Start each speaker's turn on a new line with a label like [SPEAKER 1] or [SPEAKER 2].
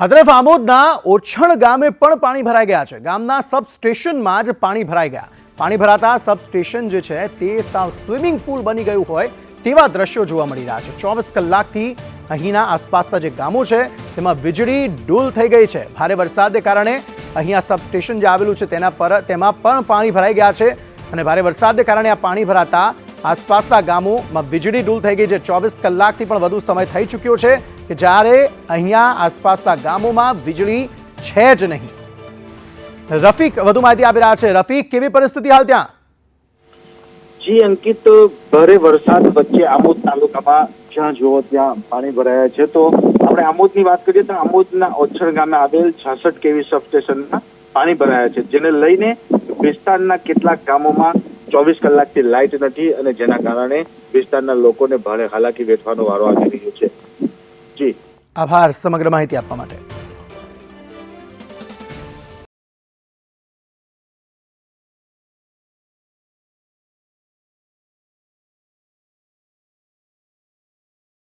[SPEAKER 1] આ તરફ આમોદના ઓછણ ગામે પણ પાણી ભરાઈ ગયા છે. ગામના સબસ્ટેશનમાં જ પાણી ભરાઈ ગયા. પાણી ભરાતા સબસ્ટેશન જે છે તે સાવ સ્વિમિંગ પુલ બની ગયું હોય તેવા દ્રશ્યો જોવા મળી રહ્યા છે. ચોવીસ કલાકથી અહીંના આસપાસના જે ગામો છે તેમાં વીજળી ડૂલ થઈ ગઈ છે. ભારે વરસાદને કારણે અહીંયા સબસ્ટેશન જે આવેલું છે તેના પર તેમાં પણ પાણી ભરાઈ ગયા છે અને ભારે વરસાદને કારણે આ પાણી ભરાતા આસપાસના ગામોમાં વીજળી ડૂલ થઈ ગઈ છે. ચોવીસ કલાકથી પણ વધુ સમય થઈ ચૂક્યો છે કે જ્યારે અહીંયા આસપાસના ગામોમાં વીજળી છે જ નહીં. રફીક વધુ માહિતી આપી રહ્યા છે. રફીક, કેવી પરિસ્થિતિ હાલ ત્યાં?
[SPEAKER 2] જી, અંકિત, ભારે વરસાદ વચ્ચે આમોદ તાલુકામાં જ્યાં જુઓ ત્યાં પાણી ભરાયા છે. તો આપણે આમોદની વાત કરીએ તો આમોદના ઓછળ ગામે આવેલ છાસઠ કેવી સબસ્ટેશનમાં પાણી ભરાયા છે, જેને લઈને વિસ્તારના કેટલાક ગામોમાં ચોવીસ કલાકથી લાઇટ નથી અને જેના કારણે વિસ્તારના લોકોને ભારે હાલાકી વેઠવાનો વારો આવી રહ્યો છે. જી.
[SPEAKER 1] આભાર સમગ્ર માહિતી આપવા માટે.